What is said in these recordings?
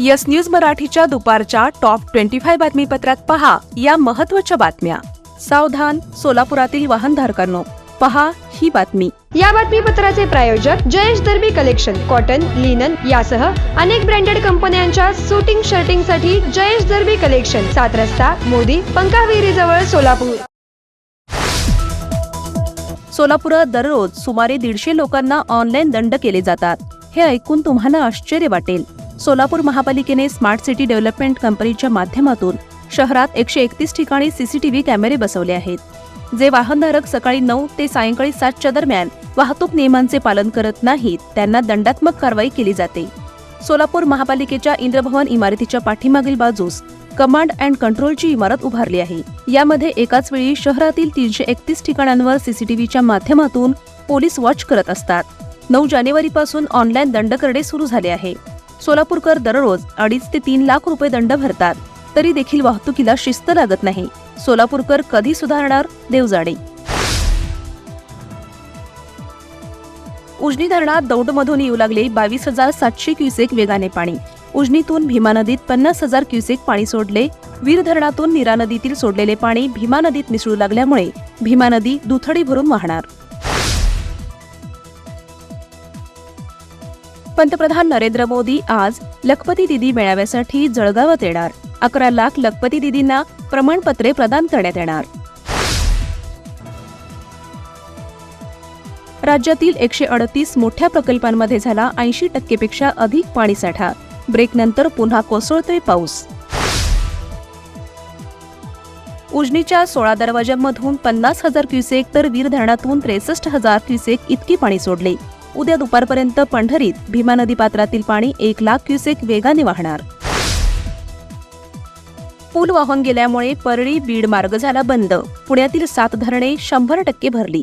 Yes news मराठीच्या दुपारच्या top twenty five बातमीपत्रात पहा या महत्त्वाच्या बातम्या. सावधान सोलापुरातील वाहनधारकांनो पहा ही बातमी. या बातमीपत्राचे प्रायोजक Jayesh Darbi collection cotton linen यासह अनेक ब्रँडेड कंपन्यांच्या सुटिंग शर्टिंगसाठी जयेश दर्बी कलेक्शन सात रस्ता मोदी पंकाविहिरी जवळ सोलापूर. सोलापुरात दररोज सुमारे दीडशे लोकांना ऑनलाईन दंड केले जातात. हे ऐकून तुम्हाला आश्चर्य वाटेल. सोलापूर महापालिकेने स्मार्ट सिटी डेव्हलपमेंट कंपनीच्या माध्यमातून शहरात एकशे एकतीस ठिकाणी सीसीटीव्ही कॅमेरे बसवले आहेत जे वाहनधारक सकाळी नऊ ते सायंकाळी सातच्या दरम्यान वाहतूक नियमांचे पालन करत नाहीत त्यांना दंडात्मक कारवाई केली जाते. सोलापूर महापालिकेच्या इंद्रभवन इमारतीच्या पाठीमागील बाजूस कमांड अँड कंट्रोलची इमारत उभारली आहे. यामध्ये एकाच वेळी शहरातील तीनशे एकतीस ठिकाणांवर सीसीटीव्हीच्या माध्यमातून पोलीस वॉच करत असतात. नऊ जानेवारीपासून ऑनलाईन दंड करणे सुरू झाले आहे. सोलापूरकर दररोज अडीच ते तीन लाख रुपये दंड भरतात. तरी देखील वाहतुकीला शिस्त लागत नाही. सोलापूरकर कधी सुधारणार? देवजाडे उजनी धरणात दौडमधून येऊ लागले बावीस हजार सातशे क्युसेक वेगाने पाणी. उजनीतून भीमा नदीत पन्नास हजार क्युसेक पाणी सोडले. वीर धरणातून नीरा नदीतील सोडलेले पाणी भीमा नदीत मिसळू लागल्यामुळे भीमा नदी दुथडी भरून वाहणार. पंतप्रधान नरेंद्र मोदी आज लखपती दिदी मेळाव्यासाठी जळगावात येणार. अकरा लाख लखपती दिदींना प्रमाणपत्रे प्रदान करण्यात येणार. राज्यातील एकशे अडतीस मोठ्या प्रकल्पांमध्ये झाला ऐंशी टक्केपेक्षा अधिक पाणीसाठा. ब्रेकनंतर पुन्हा कोसळतोय पाऊस. उजनीच्या सोळा दरवाजांमधून पन्नास हजार क्युसेक तर वीर धरणातून त्रेसष्ट हजार क्युसेक इतकी पाणी सोडले. उद्या दुपारपर्यंत पंढरीत भीमा नदी पात्रातील पाणी एक लाख क्युसेक वेगाने वाहणार. पूल वाहून गेल्यामुळे परळी बीड मार्ग झाला बंद. पुण्यातील सात धरणे शंभर टक्के भरली.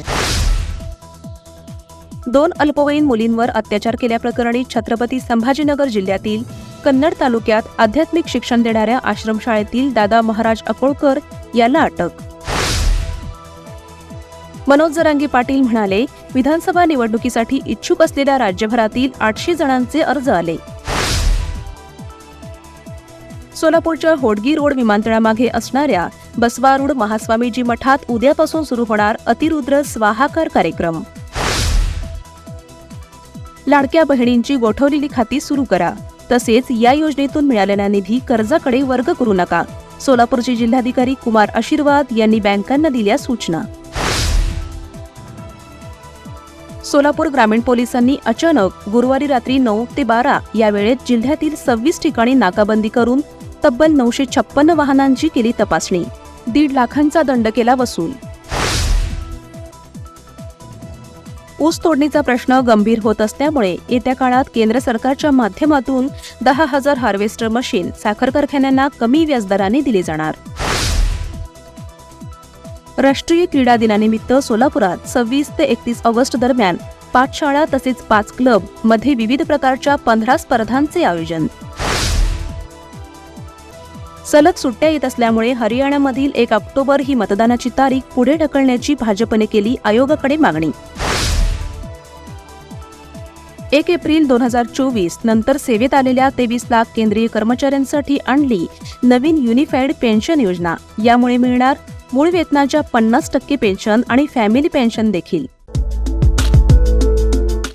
दोन अल्पवयीन मुलींवर अत्याचार केल्याप्रकरणी छत्रपती संभाजीनगर जिल्ह्यातील कन्नड तालुक्यात आध्यात्मिक शिक्षण देणाऱ्या आश्रमशाळेतील दादा महाराज अकोळकर याला अटक. मनोज जरांगी पाटील म्हणाले विधानसभा निवडणुकीसाठी इच्छुक असलेल्या राज्यभरातील आठशे जणांचे अर्ज आले. सोलापूरच्या होडगी रोड विमानतळामागे असणाऱ्या बसवारूड महास्वामीजी मठात उद्यापासून सुरू होणार अतिरुद्र स्वाहाकार कार्यक्रम. लाडक्या बहिणींची गोठवलेली खाती सुरू करा. तसेच या योजनेतून मिळालेला निधी कर्जाकडे वर्ग करू नका. सोलापूरचे जिल्हाधिकारी कुमार आशीर्वाद यांनी बँकांना दिल्या सूचना. सोलापूर ग्रामीण पोलिसांनी अचानक गुरुवारी रात्री नऊ ते बारा या वेळेत जिल्ह्यातील सव्वीस ठिकाणी नाकाबंदी करून तब्बल नऊशे छप्पन्न वाहनांची केली तपासणी. दीड लाखांचा दंड केला वसूल. ऊस तोडणीचा प्रश्न गंभीर होत असल्यामुळे येत्या काळात केंद्र सरकारच्या माध्यमातून दहा हजार हार्वेस्टर मशीन साखर कारखान्यांना कमी व्याजदराने दिली जाणार. राष्ट्रीय क्रीडा दिनानिमित्त सोलापुरात सव्वीस ते एकतीस ऑगस्ट दरम्यान पाच शाळा तसेच पाच क्लबमध्ये विविध प्रकारच्या पंधरा स्पर्धांचे आयोजन. सलग सुट्ट्या येत असल्यामुळे हरियाणामधील एक ऑक्टोबर ही मतदानाची तारीख पुढे ढकलण्याची भाजपने केली आयोगाकडे मागणी. एक एप्रिल दोन हजार चोवीस नंतर सेवेत आलेल्या तेवीस लाख केंद्रीय कर्मचाऱ्यांसाठी आणली नवीन युनिफाईड पेन्शन योजना. यामुळे मिळणार मूळ वेतनाच्या पन्नास टक्के पेन्शन आणि फॅमिली पेन्शन देखील.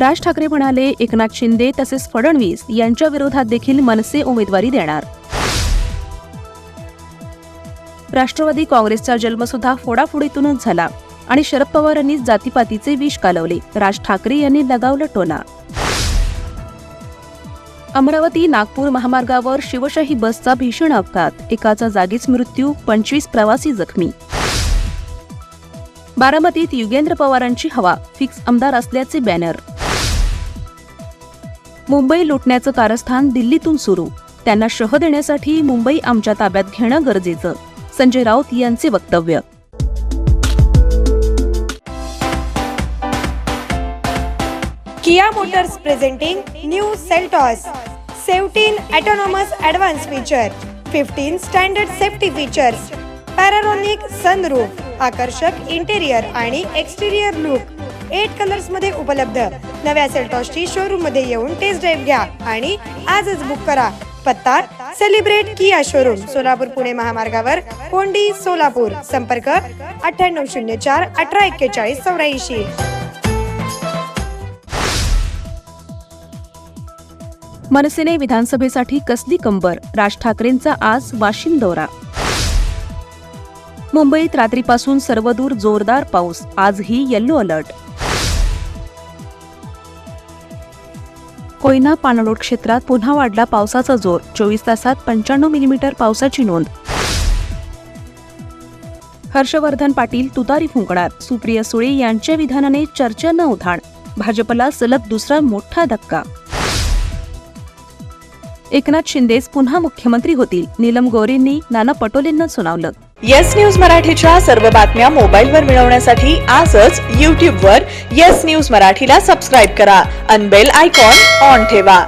राज ठाकरे म्हणाले एकनाथ शिंदे तसेच फडणवीस यांच्या विरोधात देखील मनसे उमेदवारी देणार. राष्ट्रवादी काँग्रेसचा जन्मसुद्धा फोडाफोडीतूनच झाला आणि शरद पवार यांनी जातीपातीचे विष कालवले. राज ठाकरे यांनी लगावलं टोना. अमरावती नागपूर महामार्गावर शिवशाही बसचा भीषण अपघात. एकाचा जागीच मृत्यू पंचवीस प्रवासी जखमी. बारामतीत युगेंद्र पवारांची हवा फिक्स आमदार असल्याचे बॅनर. मुंबई लुटण्याचं कारस्थान दिल्लीतून सुरू. त्यांना शह देण्यासाठी मुंबई आमच्या ताब्यात घेणं गरजेचं संजय राऊत यांचे वक्तव्य. Kia motors presenting new Seltos seventeen autonomous advance feature fifteen standard safety features panoramic sunroof आकर्षक इंटेरियर आणि एक्सटेरियर लुक एट कलर्समध्ये उपलब्ध. नव्या सेल्टॉसची शोरूममध्ये येऊन टेस्ट ड्राईव्ह घ्या आणि आजच बुक करा. पत्ता celebrate Kia showroom Solapur Pune महामार्गावर कोंडी सोलापूर. संपर्क अठ्ठ्याण्णव शून्य चार अठरा एक्केचाळीस चौऱ्याऐंशी. मनसेने विधानसभेसाठी कसली कंबर. राज ठाकरेंचा आज वाशिम दौरा. मुंबईत रात्रीपासून सर्वदूर जोरदार पाऊस. आजही येल्लो अलर्ट कोयना पाणलोट क्षेत्रात पुन्हा वाढला पावसाचा जोर. चोवीस तासात पंच्याण्णव मिलीमीटर पावसाची नोंद. हर्षवर्धन पाटील तुतारी फुंकणार. सुप्रिया सुळे यांच्या विधानाने चर्चा न उधाण. भाजपला सलग दुसरा मोठा धक्का. एकनाथ शिंदेच पुन्हा मुख्यमंत्री होतील. नीलम गोरेंनी नाना पटोलेंना सुनावलं. येस न्यूज मराठीच्या सर्व बातम्या मोबाईलवर मिळवण्यासाठी आजच यूट्यूबवर येस न्यूज मराठीला सबस्क्राईब करा. अनबेल आयकॉन ऑन ठेवा.